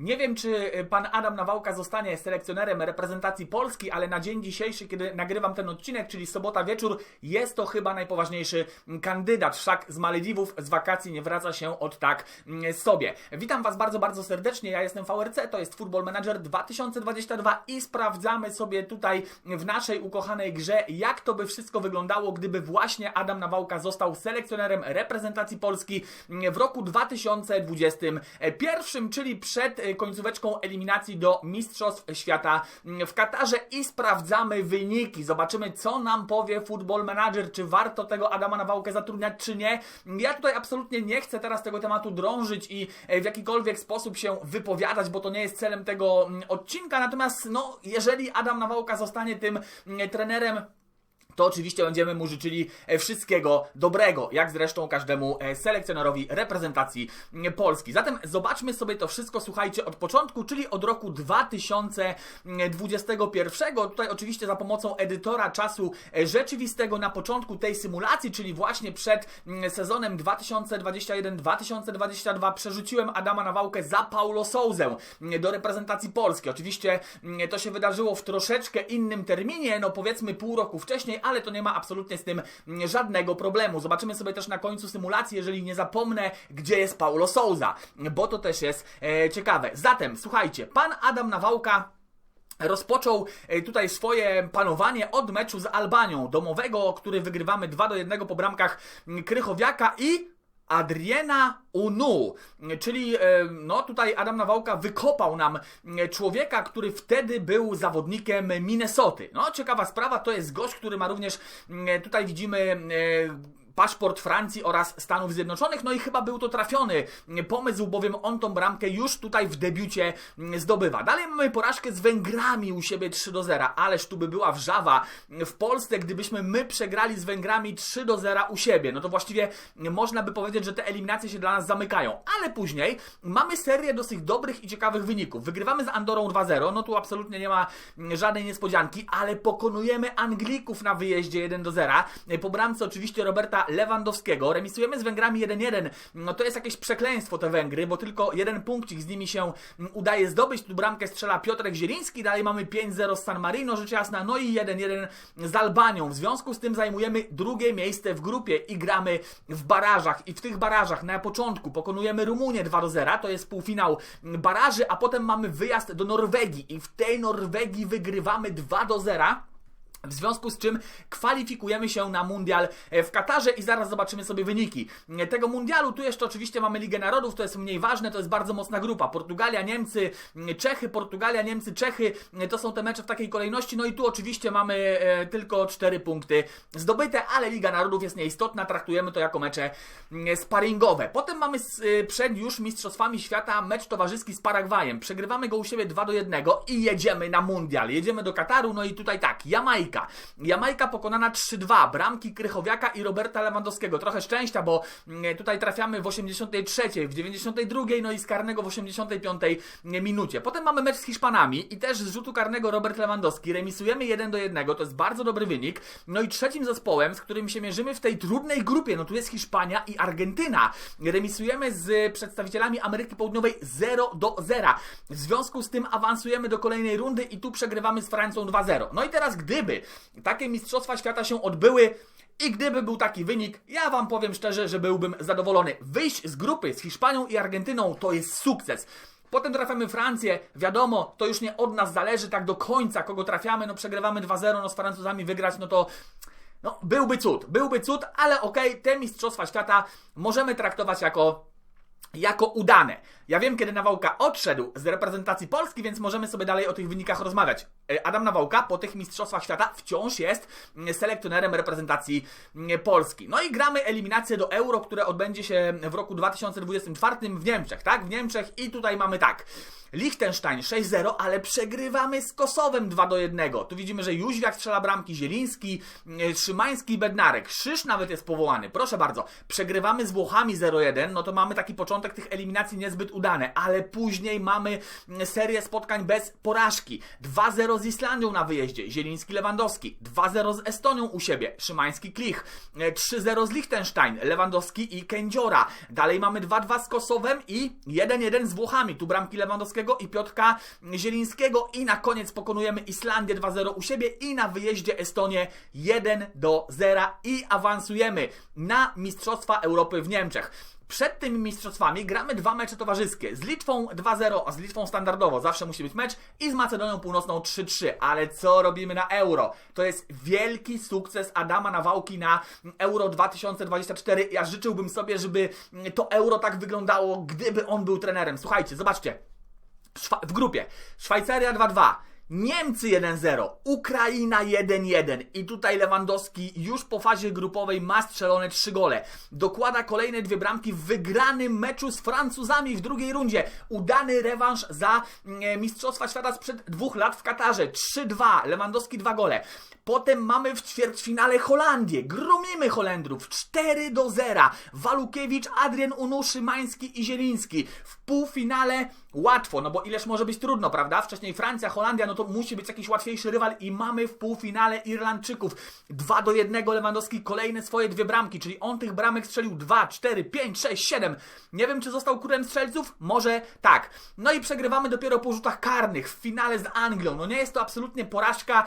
Nie wiem, czy y, pan Adam Nawałka zostanie selekcjonerem reprezentacji Polski, ale na dzień dzisiejszy, kiedy nagrywam ten odcinek, czyli sobota wieczór, jest to chyba najpoważniejszy mm, kandydat. Wszak z Malediwów z wakacji nie wraca się od tak mm, sobie. Witam Was bardzo, bardzo serdecznie. Ja jestem VRC, to jest Football Manager 2022 i sprawdzamy sobie tutaj w naszej ukochanej grze, jak to by wszystko wyglądało, gdyby właśnie Adam Nawałka został selekcjonerem reprezentacji Polski mm, w roku 2021, czyli przed y, końcóweczką eliminacji do Mistrzostw Świata w Katarze i sprawdzamy wyniki. Zobaczymy, co nam powie Football Manager, czy warto tego Adama Nawałkę zatrudniać, czy nie. Ja tutaj absolutnie nie chcę teraz tego tematu drążyć i w jakikolwiek sposób się wypowiadać, bo to nie jest celem tego odcinka. Natomiast, no, jeżeli Adam Nawałka zostanie tym trenerem to oczywiście będziemy mu życzyli e, wszystkiego dobrego, jak zresztą każdemu e, selekcjonerowi reprezentacji Polski. Zatem zobaczmy sobie to wszystko, słuchajcie, od początku, czyli od roku 2021. Tutaj oczywiście za pomocą edytora czasu e, rzeczywistego na początku tej symulacji, czyli właśnie przed sezonem 2021-2022 przerzuciłem Adama Nawałkę za Paulo Souzę do reprezentacji Polski. Oczywiście to się wydarzyło w troszeczkę innym terminie, no powiedzmy pół roku wcześniej, ale to nie ma absolutnie z tym żadnego problemu. Zobaczymy sobie też na końcu symulacji, jeżeli nie zapomnę, gdzie jest Paulo Souza, bo to też jest e, ciekawe. Zatem, słuchajcie, pan Adam Nawałka rozpoczął e, tutaj swoje panowanie od meczu z Albanią domowego, który wygrywamy 2 do 1 po bramkach Krychowiaka i Adriena Unu, czyli e, no tutaj Adam Nawałka wykopał nam e, człowieka, który wtedy był zawodnikiem Minnesoty. No ciekawa sprawa, to jest gość, który ma również, e, tutaj widzimy paszport Francji oraz Stanów Zjednoczonych. No i chyba był to trafiony pomysł, bowiem on tą bramkę już tutaj w debiucie zdobywa. Dalej mamy porażkę z Węgrami u siebie 3 do 0, ależ tu by była wrzawa w Polsce, gdybyśmy my przegrali z Węgrami 3 do 0 u siebie. No to właściwie można by powiedzieć, że te eliminacje się dla nas zamykają. Ale później mamy serię dosyć dobrych i ciekawych wyników. Wygrywamy z Andorą 2-0, no tu absolutnie nie ma żadnej niespodzianki, ale pokonujemy Anglików na wyjeździe 1 do 0. Po bramce oczywiście Roberta Lewandowskiego. Remisujemy z Węgrami 1-1. No to jest jakieś przekleństwo te Węgry, bo tylko jeden punkcik z nimi się udaje zdobyć. Tu bramkę strzela Piotrek Zieliński, dalej mamy 5-0 z San Marino, rzecz jasna, no i 1-1 z Albanią. W związku z tym zajmujemy drugie miejsce w grupie i gramy w barażach. I w tych barażach na początku pokonujemy Rumunię 2-0, to jest półfinał baraży, a potem mamy wyjazd do Norwegii i w tej Norwegii wygrywamy 2-0. W związku z czym kwalifikujemy się na mundial e, w Katarze i zaraz zobaczymy sobie wyniki e, tego mundialu. Tu jeszcze oczywiście mamy Ligę Narodów, to jest mniej ważne, to jest bardzo mocna grupa. Portugalia, Niemcy, Czechy, Portugalia, Niemcy, Czechy e, to są te mecze w takiej kolejności. No i tu oczywiście mamy tylko 4 punkty zdobyte, ale Liga Narodów jest nieistotna, traktujemy to jako mecze sparingowe. Potem mamy przed już Mistrzostwami Świata mecz towarzyski z Paragwajem. Przegrywamy go u siebie 2 do 1 i jedziemy na mundial. Jedziemy do Kataru, no i tutaj tak, Jamajka Jamajka. Jamajka pokonana 3-2, bramki Krychowiaka i Roberta Lewandowskiego. Trochę szczęścia, bo mm, tutaj trafiamy w 83, w 92, no i z karnego w 85 minucie. Potem mamy mecz z Hiszpanami i też z rzutu karnego Robert Lewandowski. Remisujemy 1 do 1, to jest bardzo dobry wynik. No i trzecim zespołem, z którym się mierzymy w tej trudnej grupie, no tu jest Hiszpania i Argentyna. Remisujemy z przedstawicielami Ameryki Południowej 0 do 0. W związku z tym awansujemy do kolejnej rundy i tu przegrywamy z Francją 2-0. No i teraz gdyby takie Mistrzostwa Świata się odbyły i gdyby był taki wynik, ja Wam powiem szczerze, że byłbym zadowolony. Wyjść z grupy z Hiszpanią i Argentyną to jest sukces. Potem trafiamy Francję, wiadomo, to już nie od nas zależy tak do końca, kogo trafiamy, no przegrywamy 2-0, no z Francuzami wygrać, no to no byłby cud, byłby cud, ale okej, okay, te Mistrzostwa Świata możemy traktować jako jako udane. Ja wiem, kiedy Nawałka odszedł z reprezentacji Polski, więc możemy sobie dalej o tych wynikach rozmawiać. E, Adam Nawałka po tych Mistrzostwach Świata wciąż jest mm, selekcjonerem reprezentacji mm, Polski. No i gramy eliminację do Euro, które odbędzie się w roku 2024 w Niemczech, tak? W Niemczech i tutaj mamy tak. Liechtenstein 6-0, ale przegrywamy z Kosowem 2 do 1. Tu widzimy, że Jóźwiak strzela bramki, Zieliński, mm, Szymański, Bednarek. Krzyż nawet jest powołany. Proszę bardzo. Przegrywamy z Włochami 0-1, no to mamy taki początek tych eliminacji niezbyt udany udane, ale później mamy serię spotkań bez porażki. 2-0 z Islandią na wyjeździe, Zieliński-Lewandowski, 2-0 z Estonią u siebie, Szymański-Klich, 3-0 z Liechtenstein, Lewandowski i Kędziora. Dalej mamy 2-2 z Kosowem i 1-1 z Włochami, tu bramki Lewandowskiego i Piotrka Zielińskiego i na koniec pokonujemy Islandię 2-0 u siebie i na wyjeździe Estonię 1-0 i awansujemy na Mistrzostwa Europy w Niemczech. Przed tymi mistrzostwami gramy dwa mecze towarzyskie. Z Litwą 2-0, a z Litwą standardowo zawsze musi być mecz i z Macedonią Północną 3-3. Ale co robimy na Euro? To jest wielki sukces Adama Nawałki na Euro 2024. Ja życzyłbym sobie, żeby to Euro tak wyglądało, gdyby on był trenerem. Słuchajcie, zobaczcie. W grupie Szwajcaria 2-2. Niemcy 1-0, Ukraina 1-1 i tutaj Lewandowski już po fazie grupowej ma strzelone 3 gole. Dokłada kolejne dwie bramki w wygranym meczu z Francuzami w drugiej rundzie. Udany rewanż za mm, Mistrzostwa Świata sprzed dwóch lat w Katarze. 3-2, Lewandowski 2 gole. Potem mamy w ćwierćfinale Holandię. Gromimy Holendrów 4 do 0. Walukiewicz, Adrian Unuszy, Mański i Zieliński. W półfinale łatwo, no bo ileż może być trudno, prawda? Wcześniej Francja, Holandia, no to musi być jakiś łatwiejszy rywal i mamy w półfinale Irlandczyków. 2 do 1 Lewandowski, kolejne swoje dwie bramki, czyli on tych bramek strzelił 2, 4, 5, 6, 7. Nie wiem, czy został królem strzelców? Może tak. No i przegrywamy dopiero po rzutach karnych w finale z Anglią. No nie jest to absolutnie porażka,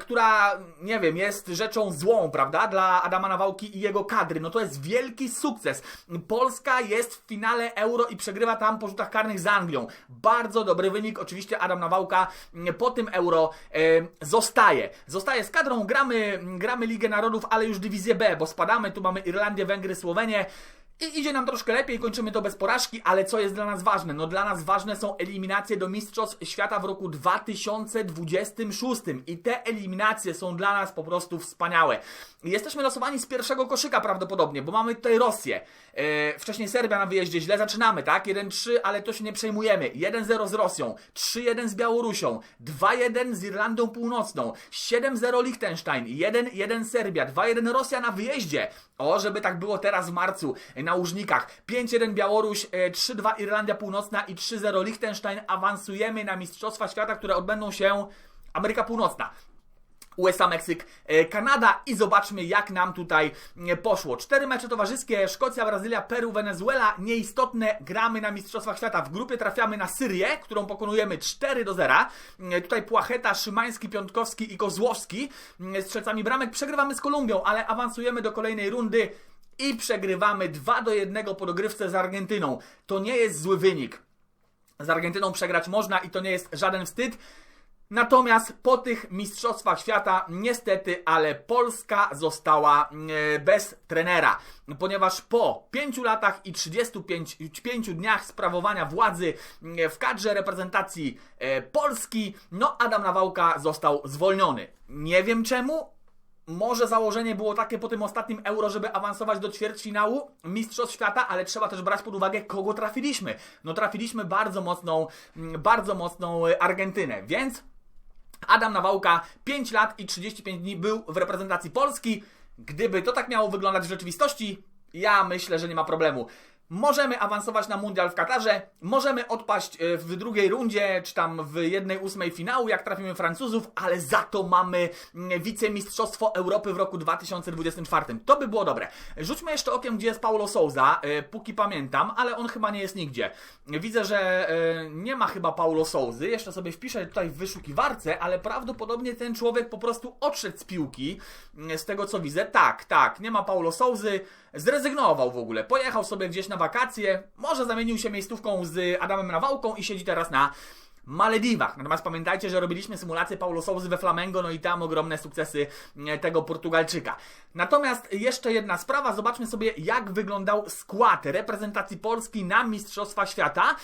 która nie wiem, jest rzeczą złą, prawda, dla Adama Nawałki i jego kadry. No to jest wielki sukces. Polska jest w finale Euro i przegrywa tam po rzutach karnych z Anglią. Bardzo dobry wynik. Oczywiście Adam Nawałka po tym Euro zostaje. Zostaje z kadrą, gramy, gramy Ligę Narodów, ale już dywizję B, bo spadamy. Tu mamy Irlandię, Węgry, Słowenię. I idzie nam troszkę lepiej, kończymy to bez porażki, ale co jest dla nas ważne? No dla nas ważne są eliminacje do Mistrzostw Świata w roku 2026 i te eliminacje są dla nas po prostu wspaniałe. Jesteśmy losowani z pierwszego koszyka prawdopodobnie, bo mamy tutaj Rosję. Yy, wcześniej Serbia na wyjeździe, źle zaczynamy, tak? 1-3, ale to się nie przejmujemy. 1-0 z Rosją, 3-1 z Białorusią, 2-1 z Irlandią Północną, 7-0 Liechtenstein, 1-1 Serbia, 2-1 Rosja na wyjeździe. O, żeby tak było teraz w marcu na Łużnikach. 5-1 Białoruś, 3-2 e, Irlandia Północna i 3-0 Liechtenstein. Awansujemy na Mistrzostwa Świata, które odbędą się Ameryka Północna. USA, Meksyk, e, Kanada i zobaczmy jak nam tutaj e, poszło. Cztery mecze towarzyskie, Szkocja, Brazylia, Peru, Wenezuela, nieistotne, gramy na Mistrzostwach Świata. W grupie trafiamy na Syrię, którą pokonujemy 4 do 0. E, tutaj Płacheta, Szymański, Piątkowski i Kozłowski strzelcami bramek. Przegrywamy z Kolumbią, ale awansujemy do kolejnej rundy i przegrywamy 2 do 1 po dogrywce z Argentyną. To nie jest zły wynik. Z Argentyną przegrać można i to nie jest żaden wstyd. Natomiast po tych Mistrzostwach Świata, niestety, ale Polska została e, bez trenera, ponieważ po 5 latach i 35 5 dniach sprawowania władzy e, w kadrze reprezentacji e, Polski, no Adam Nawałka został zwolniony. Nie wiem czemu, może założenie było takie po tym ostatnim euro, żeby awansować do ćwierćfinału Mistrzostw Świata, ale trzeba też brać pod uwagę, kogo trafiliśmy. No trafiliśmy bardzo mocną, bardzo mocną Argentynę, więc Adam Nawałka 5 lat i 35 dni był w reprezentacji Polski. Gdyby to tak miało wyglądać w rzeczywistości, ja myślę, że nie ma problemu. Możemy awansować na mundial w Katarze, możemy odpaść e, w drugiej rundzie, czy tam w jednej ósmej finału, jak trafimy Francuzów, ale za to mamy mm, wicemistrzostwo Europy w roku 2024. To by było dobre. Rzućmy jeszcze okiem, gdzie jest Paulo Souza, e, póki pamiętam, ale on chyba nie jest nigdzie. Widzę, że e, nie ma chyba Paulo Souzy, jeszcze sobie wpiszę tutaj w wyszukiwarce, ale prawdopodobnie ten człowiek po prostu odszedł z piłki, z tego co widzę. Tak, tak, nie ma Paulo Souzy, zrezygnował w ogóle, pojechał sobie gdzieś na wakacje, może zamienił się miejscówką z Adamem Nawałką i siedzi teraz na Malediwach. Natomiast pamiętajcie, że robiliśmy symulację Paulo Souzy we Flamengo, no i tam ogromne sukcesy e, tego Portugalczyka. Natomiast jeszcze jedna sprawa, zobaczmy sobie jak wyglądał skład reprezentacji Polski na Mistrzostwa Świata.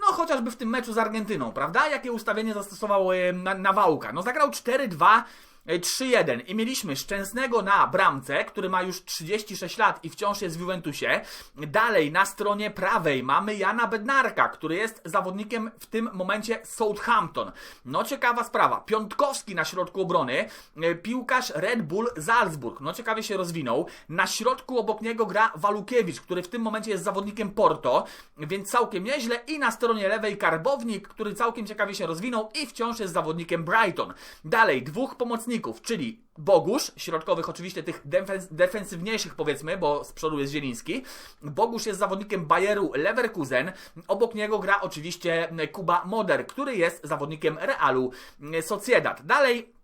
No chociażby w tym meczu z Argentyną, prawda? Jakie ustawienie zastosował e, Nawałka? No zagrał 4-2 e, 3-1 i mieliśmy Szczęsnego na bramce, który ma już 36 lat i wciąż jest w Juventusie. Dalej na stronie prawej mamy Jana Bednarka, który jest zawodnikiem w tym momencie Southampton. No ciekawa sprawa. Piątkowski na środku obrony, e, piłkarz Red Bull Salzburg. No ciekawie się rozwinął. Na środku obok niego gra Walukiewicz, który w tym momencie jest zawodnikiem Porto, więc całkiem nieźle. I na stronie lewej Karbownik, który całkiem ciekawie się rozwinął i wciąż jest zawodnikiem Brighton. Dalej, dwóch pomocników, czyli Bogusz, środkowych oczywiście tych defens defensywniejszych powiedzmy, bo z przodu jest Zieliński. Bogusz jest zawodnikiem Bayeru Leverkusen. Obok niego gra oczywiście Kuba Moder, który jest zawodnikiem Realu Sociedad. Dalej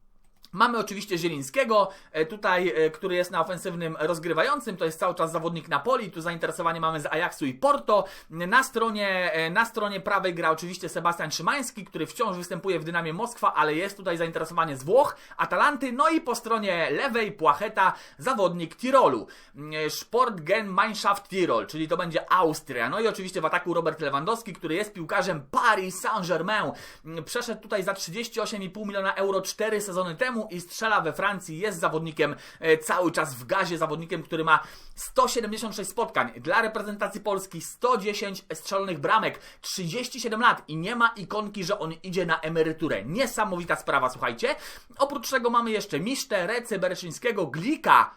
Mamy oczywiście Zielińskiego, e, tutaj, e, który jest na ofensywnym rozgrywającym, to jest cały czas zawodnik Napoli, tu zainteresowanie mamy z Ajaxu i Porto. Na stronie, e, na stronie prawej gra oczywiście Sebastian Szymański, który wciąż występuje w Dynamie Moskwa, ale jest tutaj zainteresowanie z Włoch, Atalanty, no i po stronie lewej Płacheta, zawodnik Tirolu. Sportgemeinschaft Tirol, czyli to będzie Austria. No i oczywiście w ataku Robert Lewandowski, który jest piłkarzem Paris Saint-Germain. Przeszedł tutaj za 38,5 miliona euro 4 sezony temu, i strzela we Francji, jest zawodnikiem e, cały czas w gazie, zawodnikiem, który ma 176 spotkań dla reprezentacji Polski, 110 strzelonych bramek, 37 lat i nie ma ikonki, że on idzie na emeryturę. Niesamowita sprawa, słuchajcie. Oprócz tego mamy jeszcze Misztę, Rece, Bereszyńskiego, Glika.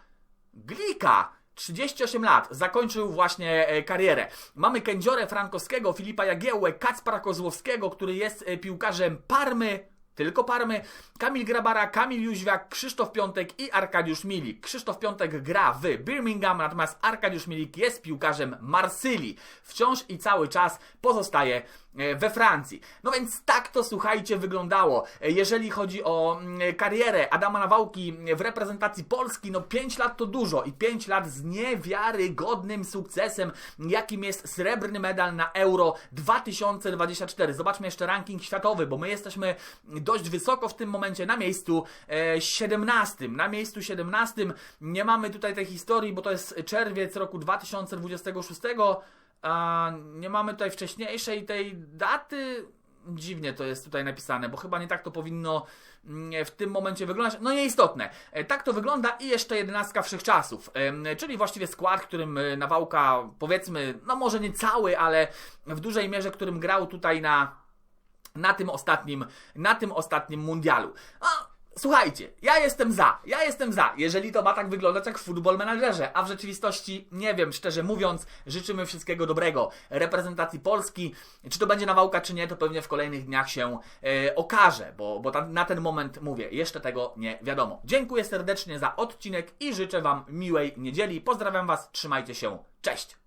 Glika! 38 lat, zakończył właśnie e, karierę. Mamy Kędziorę Frankowskiego, Filipa Jagiełłę, Kacpra Kozłowskiego, który jest e, piłkarzem Parmy, tylko Parmy, Kamil Grabara, Kamil Jóźwiak, Krzysztof Piątek i Arkadiusz Milik. Krzysztof Piątek gra w Birmingham, natomiast Arkadiusz Milik jest piłkarzem Marsylii. Wciąż i cały czas pozostaje we Francji. No więc tak to słuchajcie wyglądało. E, jeżeli chodzi o mm, karierę Adama Nawałki w reprezentacji Polski, no 5 lat to dużo i 5 lat z niewiarygodnym sukcesem, jakim jest srebrny medal na Euro 2024. Zobaczmy jeszcze ranking światowy, bo my jesteśmy dość wysoko w tym momencie na miejscu 17. E, na miejscu 17 nie mamy tutaj tej historii, bo to jest czerwiec roku 2026 a nie mamy tutaj wcześniejszej tej daty. Dziwnie to jest tutaj napisane, bo chyba nie tak to powinno mm, w tym momencie wyglądać. No nieistotne. E, tak to wygląda i jeszcze jedenastka wszechczasów, czyli właściwie skład, którym e, Nawałka, powiedzmy, no może nie cały, ale w dużej mierze, którym grał tutaj na, na tym ostatnim, na tym ostatnim mundialu. A, Słuchajcie, ja jestem za, ja jestem za, jeżeli to ma tak wyglądać jak w Football Managerze, a w rzeczywistości nie wiem, szczerze mówiąc, życzymy wszystkiego dobrego reprezentacji Polski. Czy to będzie nawałka, czy nie, to pewnie w kolejnych dniach się e, okaże, bo, bo na ten moment mówię, jeszcze tego nie wiadomo. Dziękuję serdecznie za odcinek i życzę Wam miłej niedzieli. Pozdrawiam Was, trzymajcie się, cześć!